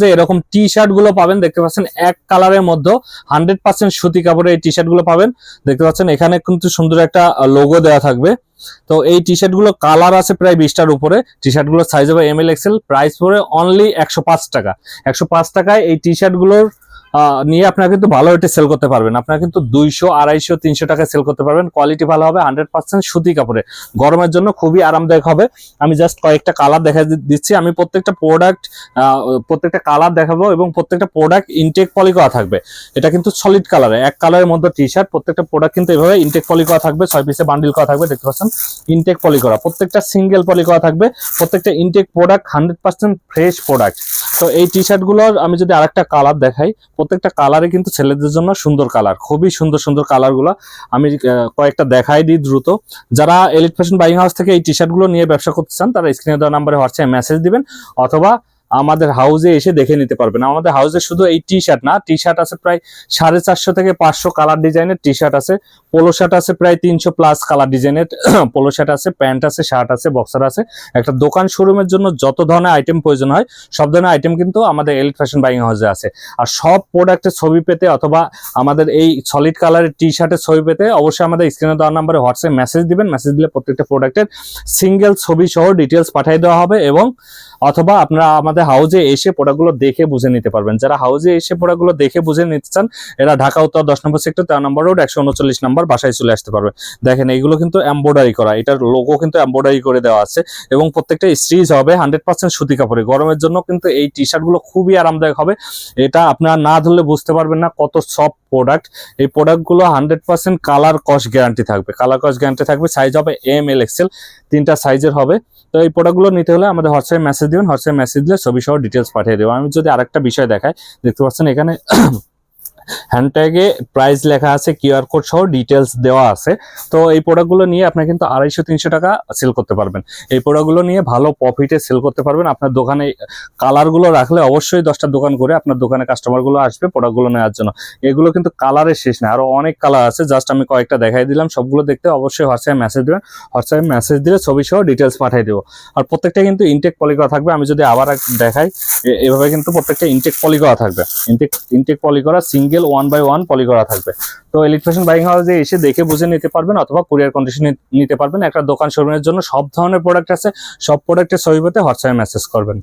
যে এরকম টি শার্টগুলো পাবেন, দেখতে পাচ্ছেন এক কালারের মধ্যে হান্ড্রেড পার্সেন্ট সুতি কাপড়ের এই টি শার্টগুলো পাবেন। দেখতে পাচ্ছেন এখানে কিন্তু সুন্দর একটা লোগো দেওয়া থাকবে। তো এই টি শার্টগুলো কালার আছে প্রায় বিশটার উপরে। টি শার্টগুলোর সাইজ হবে এম এল এক্সেল প্রাইস পড়ে অনলি একশো পাঁচ টাকা। একশো পাঁচ টাকায় এই টি শার্টগুলোর নিয়ে আপনারা কিন্তু ভালো রেটে সেল করতে পারবেন। আপনারা কিন্তু দুইশো, আড়াইশো, তিনশো টাকায় সেল করতে পারবেন। কোয়ালিটি ভালো হবে হান্ড্রেড পার্সেন্ট সুতি কাপড়ে। গরমের জন্য খুবই আরামদায়ক হবে। আমি জাস্ট কয়েকটা কালার দেখা দিচ্ছি। আমি প্রত্যেকটা প্রোডাক্ট প্রত্যেকটা কালার দেখাবো এবং প্রত্যেকটা প্রোডাক্ট ইনটেক পলি করা থাকবে। এটা কিন্তু সলিড কালারে এক কালারের মধ্যে টি শার্ট প্রত্যেকটা প্রোডাক্ট কিন্তু এভাবে ইনটেক পলি করা থাকবে। ছয় পিসে বান্ডিল করা থাকবে, দেখতে পাচ্ছেন? ইনটেক পলি করা। প্রত্যেকটা সিঙ্গেল পলি করা থাকবে। প্রত্যেকটা intact product hundred percent fresh product তো এই টি শার্টগুলোর আমি যদি আরেকটা কালার দেখাই প্রত্যেকটা কালারে কিন্তু ছেলেদের জন্য সুন্দর কালার খুবই সুন্দর সুন্দর কালারগুলো আমি কয়েকটা দেখাই দিই দ্রুত। যারা এলিট ফ্যাশন বাইং হাউস থেকে এই টি শার্টগুলো নিয়ে ব্যবসা করতে চান, তারা স্ক্রিনে দেওয়া নাম্বারে হোয়াটসঅ্যাপ মেসেজ দিবেন, অথবা আমাদের হাউসে এসে দেখে নিতে পারবেন। আমাদের হাউসে শুধু এই টি শার্ট না টি শার্ট আছে প্রায় সাড়ে চারশো থেকে পাঁচশো কালার ডিজাইনের টি শার্ট আছে। পোলো শার্ট আছে প্রায় তিনশো প্লাস কালার ডিজাইনের পোলো শার্ট আছে প্যান্ট আছে শার্ট আছে বক্সার আছে। একটা দোকান শোরুমের জন্য যত ধরনের আইটেম প্রয়োজন হয়, সব ধরনের আইটেম কিন্তু আমাদের এলিট ফ্যাশন বাইং হাউসে আছে। আর সব প্রোডাক্টের ছবি পেতে অথবা আমাদের এই সলিড কালারের টি শার্টের ছবি পেতে অবশ্যই আমাদের স্ক্রিনে দেওয়ার নাম্বারে হোয়াটসঅ্যাপ মেসেজ দিবেন। মেসেজ দিলে প্রত্যেকটা প্রোডাক্টের সিঙ্গেল ছবি সহ ডিটেলস পাঠিয়ে দেওয়া হবে এবং অথবা আপনারা আমাদের হাউজে এসে প্রোডাক্টগুলো দেখে বুঝে নিতে পারবেন। যারা হাউজে এসে প্রোডাক্টগুলো দেখে বুঝে নিতে চান, এরা ঢাকা, উত্তর, দশ নম্বর সেক্টর তেরো নম্বর রোড একশো উনচল্লিশ নম্বর বাসায় চলে আসতে পারবে। দেখেন, এইগুলো কিন্তু এম্ব্রয়ডারি করা। এটার লোগো কিন্তু এম্ব্রয়ডারি করে দেওয়া আছে এবং প্রত্যেকটা স্টিচ হবে হান্ড্রেড পার্সেন্ট সুতি কাপড়ে। গরমের জন্য কিন্তু এই টি শার্টগুলো খুবই আরামদায়ক হবে। এটা আপনারা না ধরলে বুঝতে পারবেন না কত সফট প্রোডাক্ট এই প্রোডাক্টগুলো hundred percent colour cost guarantee থাকবে। কালার কস্ট গ্যারান্টি থাকবে সাইজ হবে এম এল এক্সেল তিনটা সাইজের হবে। তো এই প্রোডাক্টগুলো নিতে হলে আমাদের হোয়াটসঅ্যাপে মেসেজ দিবেন। হোয়াটসঅ্যাপে মেসেজ দিলে ছবি সহ ডিটেলস পাঠিয়ে দেবো। আমি যদি আরেকটা বিষয় দেখায় দেখতে পাচ্ছেন এখানে হ্যান্ডট্যাগে প্রাইস লেখা আছে কিউআর কোড সহ ডিটেলস দেওয়া আছে। তো এই প্রোডাক্টগুলো নিয়ে আপনি কিন্তু আড়াইশো, তিনশো টাকা সেল করতে পারবেন। এই প্রোডাক্টগুলো নিয়ে ভালো প্রফিটে সেল করতে পারবেন। আপনার দোকানে কালারগুলো রাখলে অবশ্যই দশটা দোকান করে আপনার দোকানে কাস্টমারগুলো আসবে প্রোডাক্টগুলো নেওয়ার জন্য। এগুলো কিন্তু কালারের শেষ না আরও অনেক কালার আছে। জাস্ট আমি কয়েকটা দেখাই দিলাম। সবগুলো দেখতে অবশ্যই হোয়াটসঅ্যাপে মেসেজ দেবেন। হোয়াটসঅ্যাপে মেসেজ দিলে ছবি সহ ডিটেলস পাঠিয়ে দেবো। আর প্রত্যেকটা কিন্তু ইনটেক পলি করা থাকবে। আমি যদি আবার দেখাই এভাবে কিন্তু প্রত্যেকটা ইনটেক পলি করা থাকবে। ইনটেক ইনটেক পলি করা single one by one poly করা থাকবে। তো ইলেকট্রিশিয়ান বাইং হাউসে এসে দেখে বুঝে নিতে পারবেন অথবা কুরিয়ার কন্ডিশন নিতে পারবেন। একটা দোকান শোরুমের জন্য সব ধরনের প্রোডাক্ট আছে, সব প্রোডাক্টের পেতে হোয়াটসঅ্যাপে মেসেজ করবেন।